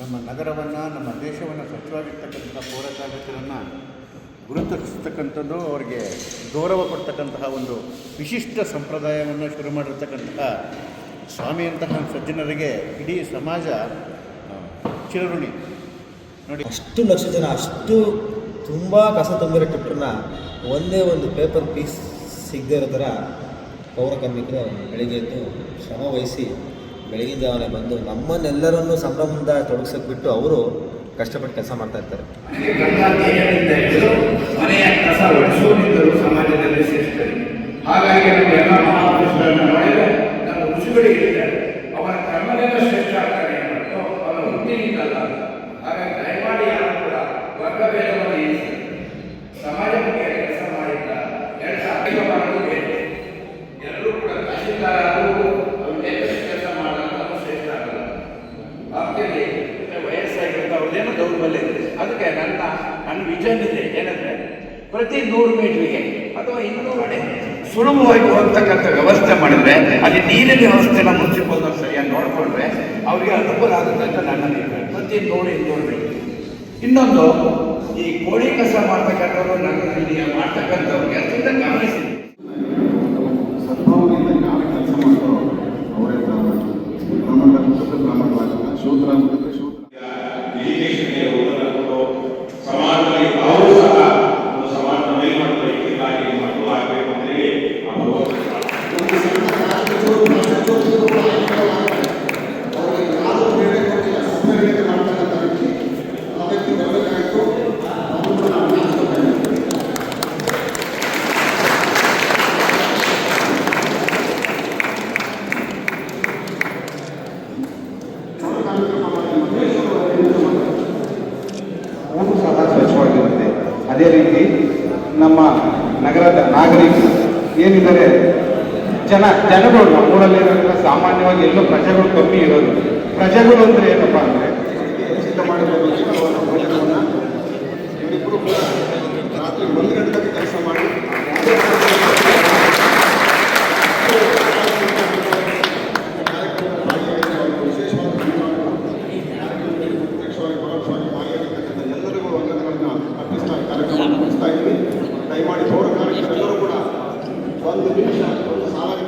ನಮ್ಮ ನಗರವನ್ನು, ನಮ್ಮ ದೇಶವನ್ನು ಸ್ವಚ್ಛವಾಗಿರ್ತಕ್ಕಂಥ ಪೌರಕಾರ್ಮಿಕರನ್ನು ಗುರುತಿಸ್ತಕ್ಕಂಥದ್ದು ಅವರಿಗೆ ಗೌರವ ಕೊಡ್ತಕ್ಕಂತಹ ಒಂದು ವಿಶಿಷ್ಟ ಸಂಪ್ರದಾಯವನ್ನು ಶುರು ಮಾಡಿರ್ತಕ್ಕಂತಹ ಸ್ವಾಮಿಯಂತಹ ಸಜ್ಜನರಿಗೆ ಇಡೀ ಸಮಾಜ ಚಿರಋಣಿ. ನೋಡಿ. ಅಷ್ಟು ಲಕ್ಷ ಜನ, ಅಷ್ಟು ತುಂಬ ಕಸ ತುಂಬಿರೋ ಟಿಪ್ಟರ್ನ ಒಂದೇ ಒಂದು ಪೇಪರ್ ಪೀಸ್ ಸಿಗದೇ ಇರೋ ಥರ ಪೌರ ಕಾರ್ಮಿಕರು ಬೆಳಿಗ್ಗೆ ಎದ್ದು ಶ್ರಮ ವಹಿಸಿ ಬೆಳಗಿನ ಜಾವನೆ ಬಂದು ನಮ್ಮನ್ನೆಲ್ಲರನ್ನೂ ಸಂಭ್ರಮದಿಂದ ತೊಡಗಿಸೋಕೆ ಬಿಟ್ಟು ಅವರು ಕಷ್ಟಪಟ್ಟು ಕೆಲಸ ಮಾಡ್ತಾ ಇರ್ತಾರೆ. ಹಾಗಾಗಿ ಅವರ ಕರ್ಮದಿಂದ ಶ್ರೇಷ್ಠ ಆಗ್ತಾರೆ ಹಾಗಾಗಿ ದಯಮಾಡಿ ಯಾರು ಕೂಡ ವರ್ಗಭೇದವನ್ನು ಇರಿಸಿ ಸಮಾಜಕ್ಕೆ ಕೆಲಸ ಮಾಡಿದ್ದ ಎರಡು ಅಧಿಕ ಮಾಡೋದು ಬೇರೆ ಎಲ್ಲರೂ ಕೂಡ ತಹಶೀಲ್ದಾರ್ ಆಗುವುದು ಅವ್ರು ಬೇಕಾದಷ್ಟು ಕೆಲಸ ಮಾಡಲ್ಲ ಅವ್ರು ಶ್ರೇಷ್ಠ ಆಗಲ್ಲ ಆಗ್ತೇನೆ ವಯಸ್ಸಾಗಿರುತ್ತೆ ಅವ್ರದ್ದೇನೋ ದೌರ್ಬಲ್ಯ ಇದೆ ಅದಕ್ಕೆ ನನ್ನ ನನ್ನ ವಿಷನ್ ಇದೆ ಏನಂದ್ರೆ ಪ್ರತಿ ನೂರು ಮೀಟರ್ಗೆ ಅಥವಾ ಇನ್ನೂರು ಕಡೆ ಸುಲಭವಾಗಿ ಹೋಗ್ತಕ್ಕಂಥ ವ್ಯವಸ್ಥೆ ಮಾಡಿದ್ರೆ ಅಲ್ಲಿ ನೀರಿನ ವ್ಯವಸ್ಥೆನ ಮುನ್ಸಿಪಲ್ ಸರಿಯಾಗಿ ನೋಡಿಕೊಂಡ್ರೆ ಅವರಿಗೆ ಅನುಕೂಲ ಆಗುತ್ತೆ ಅಂತ ನನ್ನ ಪ್ರತಿ ನೂರು ಇನ್ನೂರು ಮೀಟರ್ ಇನ್ನೊಂದು ಈ ಕೋಳಿ ಕಸ ಮಾಡ್ತಕ್ಕಂಥವ್ರು ನಗರದಲ್ಲಿ ಮಾಡ್ತಕ್ಕಂಥವ್ರಿಗೆ ಅದರಿಂದ ಗಮನಿಸಿ. ಸದ್ಭಾವನೆಯಿಂದ ನಾಗರಿಕರು ಏನಿದ್ದಾರೆ, ಜನ, ಜನಗಳು ನಮ್ಮೂರಲ್ಲಿ ಸಾಮಾನ್ಯವಾಗಿ ಎಲ್ಲೋ ಪ್ರಜೆಗಳು ಕಮ್ಮಿ ಇರೋದು. ಪ್ರಜೆಗಳು ಅಂದ್ರೆ ಏನಪ್ಪ ಅಂದ್ರೆ ಸಿದ್ಧ ಮಾಡಿರೋದು ಚಿಕ್ಕವನ್ನ ಭೋಜನವನ್ನ ಇವರಿಬ್ಬರು ರಾತ್ರಿ ಒಂದು ಗಂಟೆ ಕೆಲಸ ಮಾಡಿ ಪ್ರತ್ಯಕ್ಷವಾಗಿ ಪರೋಕ್ಷವಾಗಿ ಭಾಗಿಯಾಗಿರ್ತಕ್ಕಂಥ ಎಲ್ಲರಿಗೂ ವಂದನೆಗಳನ್ನು ಅರ್ಪಿಸ್ತಾ ಕಾರ್ಯಕ್ರಮ ಮುಗಿಸ್ತಾ ಇದ್ದೀವಿ ದಯಮಾಡಿ ಪೌರ ಕಾರ್ಮಿಕರೆಲ್ಲರೂ ಕೂಡ ಒಂದು ನಿಮಿಷ ಒಂದು ಸಾಲಾಗಿ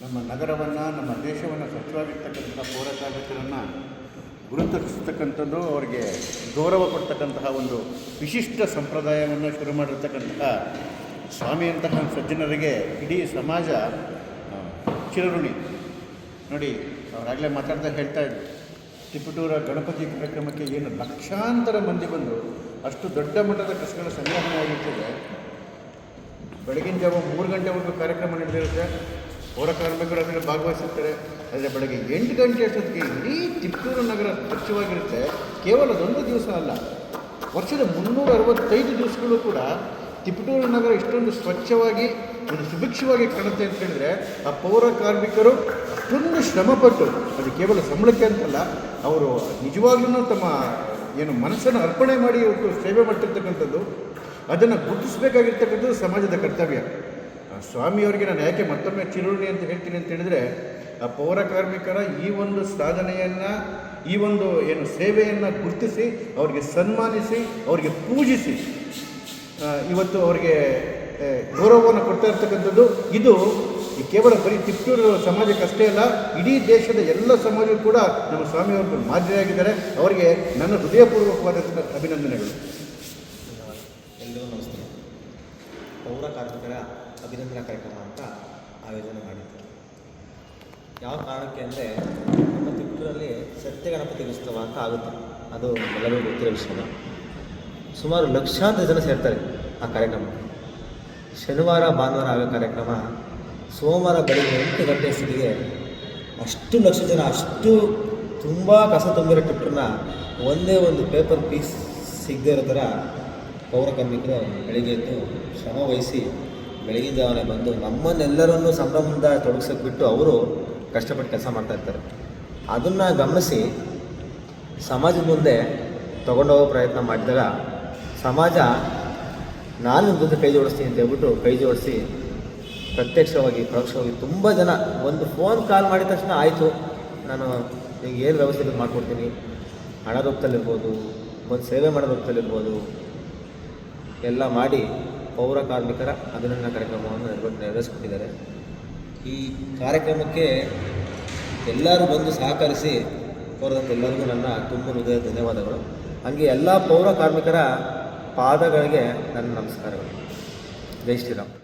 ನಮ್ಮ ನಗರವನ್ನು ನಮ್ಮ ದೇಶವನ್ನು ಸ್ವಚ್ಛವಾಗಿರ್ತಕ್ಕಂಥ ಪೌರ ಕಾರ್ಮಿಕರನ್ನು ಗುರುತಿಸ್ತಕ್ಕಂಥದ್ದು ಅವರಿಗೆ ಗೌರವ ಕೊಡ್ತಕ್ಕಂತಹ ಒಂದು ವಿಶಿಷ್ಟ ಸಂಪ್ರದಾಯವನ್ನು ಶುರು ಮಾಡಿರ್ತಕ್ಕಂತಹ ಸ್ವಾಮಿಯಂತಹ ಸಜ್ಜನರಿಗೆ ಇಡೀ ಸಮಾಜ ಚಿರಋಣಿ. ನೋಡಿ ಅವರಾಗಲೇ ಮಾತಾಡ್ತಾ ಹೇಳ್ತಾ ಇದ್ರು. ತಿಪ್ಪಟೂರ ಗಣಪತಿ ಕಾರ್ಯಕ್ರಮಕ್ಕೆ ಏನು ಲಕ್ಷಾಂತರ ಮಂದಿ ಬಂದು ಅಷ್ಟು ದೊಡ್ಡ ಮಟ್ಟದ ಕಸಗಳ ಸಂಗ್ರಹಣೆ ಆಗಿರ್ತದೆ. ಬೆಳಗಿನ ಜಾವ ಮೂರು ಗಂಟೆವರೆಗೂ ಕಾರ್ಯಕ್ರಮ ನಡೆದಿರುತ್ತೆ. ಪೌರ ಕಾರ್ಮಿಕರು ಅದರಲ್ಲಿ ಭಾಗವಹಿಸುತ್ತಾರೆ. ಆದರೆ ಬೆಳಗ್ಗೆ ಎಂಟು ಗಂಟೆ ಅಷ್ಟೊತ್ತಿಗೆ ಇಡೀ ತಿಪ್ಪೂರು ನಗರ ಸ್ವಚ್ಛವಾಗಿರುತ್ತೆ. ಕೇವಲ ಅದೊಂದು ದಿವಸ ಅಲ್ಲ, ವರ್ಷದ ಮುನ್ನೂರ ಅರವತ್ತೈದು ದಿವಸಗಳು ಕೂಡ ತಿಪಟೂರು ನಗರ ಇಷ್ಟೊಂದು ಸ್ವಚ್ಛವಾಗಿ, ಒಂದು ಸುಭಿಕ್ಷವಾಗಿ ಕಾಣುತ್ತೆ ಅಂತ ಹೇಳಿದ್ರೆ, ಆ ಪೌರ ಕಾರ್ಮಿಕರು ಅಷ್ಟೊಂದು ಶ್ರಮಪಟ್ಟು, ಅದು ಕೇವಲ ಸಂಬಳಕ್ಕೆ ಅಂತಲ್ಲ, ಅವರು ನಿಜವಾಗ್ಲೂ ತಮ್ಮ ಏನು ಮನಸ್ಸನ್ನು ಅರ್ಪಣೆ ಮಾಡಿ ಇವತ್ತು ಸೇವೆ ಮಾಡ್ತಿರ್ತಕ್ಕಂಥದ್ದು, ಅದನ್ನು ಗುರುತಿಸಬೇಕಾಗಿರ್ತಕ್ಕಂಥದ್ದು ಸಮಾಜದ ಕರ್ತವ್ಯ. ಸ್ವಾಮಿಯವರಿಗೆ ನಾನು ಯಾಕೆ ಮತ್ತೊಮ್ಮೆ ಚಿರುಣಿ ಅಂತ ಹೇಳ್ತೀನಿ ಅಂತ ಹೇಳಿದರೆ, ಆ ಪೌರ ಕಾರ್ಮಿಕರ ಈ ಒಂದು ಸಾಧನೆಯನ್ನು, ಈ ಒಂದು ಏನು ಸೇವೆಯನ್ನು ಗುರುತಿಸಿ, ಅವರಿಗೆ ಸನ್ಮಾನಿಸಿ, ಅವರಿಗೆ ಪೂಜಿಸಿ ಇವತ್ತು ಅವರಿಗೆ ಗೌರವವನ್ನು ಕೊಡ್ತಾ ಇರ್ತಕ್ಕಂಥದ್ದು. ಇದು ಕೇವಲ ಬರೀ ತಿಪ್ಪೂರು ಸಮಾಜಕ್ಕಷ್ಟೇ ಅಲ್ಲ, ಇಡೀ ದೇಶದ ಎಲ್ಲ ಸಮಾಜವೂ ಕೂಡ ನಮ್ಮ ಸ್ವಾಮಿಯವರು ಮಾದರಿಯಾಗಿದ್ದಾರೆ. ಅವರಿಗೆ ನನ್ನ ಹೃದಯಪೂರ್ವಕವಾದಂಥ ಅಭಿನಂದನೆಗಳು. ಎಲ್ಲರಿಗೂ ನಮಸ್ತೆ. ಪೌರ ಕಾರ್ಮಿಕರ ಅಭಿನಂದನಾ ಕಾರ್ಯಕ್ರಮ ಅಂತ ಆಯೋಜನೆ ಮಾಡಿದ್ದಾರೆ. ಯಾವ ಕಾರಣಕ್ಕೆ ಅಂದರೆ ನಮ್ಮ ತಿಪ್ಪುರಲ್ಲಿ ಸತ್ಯ ಗಣಪತಿ ಉತ್ಸವ ಅಂತ ಆಗುತ್ತೆ. ಅದು ಎಲ್ಲರಿಗೂ ಗೊತ್ತಿರೋ ವಿಷಯ ಸುಮಾರು ಲಕ್ಷಾಂತರ ಜನ ಸೇರ್ತಾರೆ ಆ ಕಾರ್ಯಕ್ರಮ ಶನಿವಾರ, ಭಾನುವಾರ ಆಗೋ ಕಾರ್ಯಕ್ರಮ ಸೋಮವಾರ ಬೆಳಗ್ಗೆ ಎಂಟು ಗಂಟೆ ಸಿಗಿದೆ ಅಷ್ಟು ಲಕ್ಷ ಜನ, ಅಷ್ಟು ತುಂಬ ಕಸ ತುಂಬಿರೋ ಟಿಪ್ಪರನ್ನ ಒಂದೇ ಒಂದು ಪೇಪರ್ ಪೀಸ್ ಸಿಗದೇ ಇರೋ ಥರ ಪೌರ ಕಾರ್ಮಿಕರು ಬೆಳಿಗ್ಗೆ ಎದ್ದು ಶ್ರಮ ವಹಿಸಿ ಬೆಳಗಿನ ಜಾವನೇ ಬಂದು ನಮ್ಮನ್ನೆಲ್ಲರನ್ನೂ ಸಂಭ್ರಮದಿಂದ ತೊಡಗಿಸೋಕೆ ಬಿಟ್ಟು ಅವರು ಕಷ್ಟಪಟ್ಟು ಕೆಲಸ ಮಾಡ್ತಾ ಇರ್ತಾರೆ. ಅದನ್ನು ಗಮನಿಸಿ ಸಮಾಜದ ಮುಂದೆ ತಗೊಂಡೋಗೋ ಪ್ರಯತ್ನ ಮಾಡಿದಾಗ ಸಮಾಜ ನಾನು ಜೊತೆ ಕೈ ಜೋಡಿಸ್ತೀನಿ ಅಂತ ಹೇಳ್ಬಿಟ್ಟು ಕೈ ಜೋಡಿಸಿ ಪ್ರತ್ಯಕ್ಷವಾಗಿ, ಪರೋಕ್ಷವಾಗಿ ತುಂಬ ಜನ ಒಂದು ಫೋನ್ ಕಾಲ್ ಮಾಡಿದ ತಕ್ಷಣ ಆಯಿತು, ನಾನು ಈಗ ಏನು ವ್ಯವಸ್ಥೆ ಮಾಡಿಕೊಡ್ತೀನಿ. ಹಣ ರೂಪದಲ್ಲಿರ್ಬೋದು, ಒಂದು ಸೇವೆ ಮಾಡೋ ರೂಪದಲ್ಲಿರ್ಬೋದು, ಎಲ್ಲ ಮಾಡಿ ಪೌರ ಕಾರ್ಮಿಕರ ಅಭಿನಂದನಾ ಕಾರ್ಯಕ್ರಮವನ್ನು ನೆರವೇರ್ ನೆರವೇರಿಸ್ಕೊಟ್ಟಿದ್ದಾರೆ. ಈ ಕಾರ್ಯಕ್ರಮಕ್ಕೆ ಎಲ್ಲರೂ ಬಂದು ಸಹಕರಿಸಿ ಎಲ್ಲರಿಗೂ ನನ್ನ ತುಂಬ ಹೃದಯ ಧನ್ಯವಾದಗಳು. ಹಾಗೆ ಎಲ್ಲ ಪೌರ ಕಾರ್ಮಿಕರ ಪಾದಗಳಿಗೆ ನನ್ನ ನಮಸ್ಕಾರಗಳು. ಜೈ ಶ್ರೀರಾಮ್.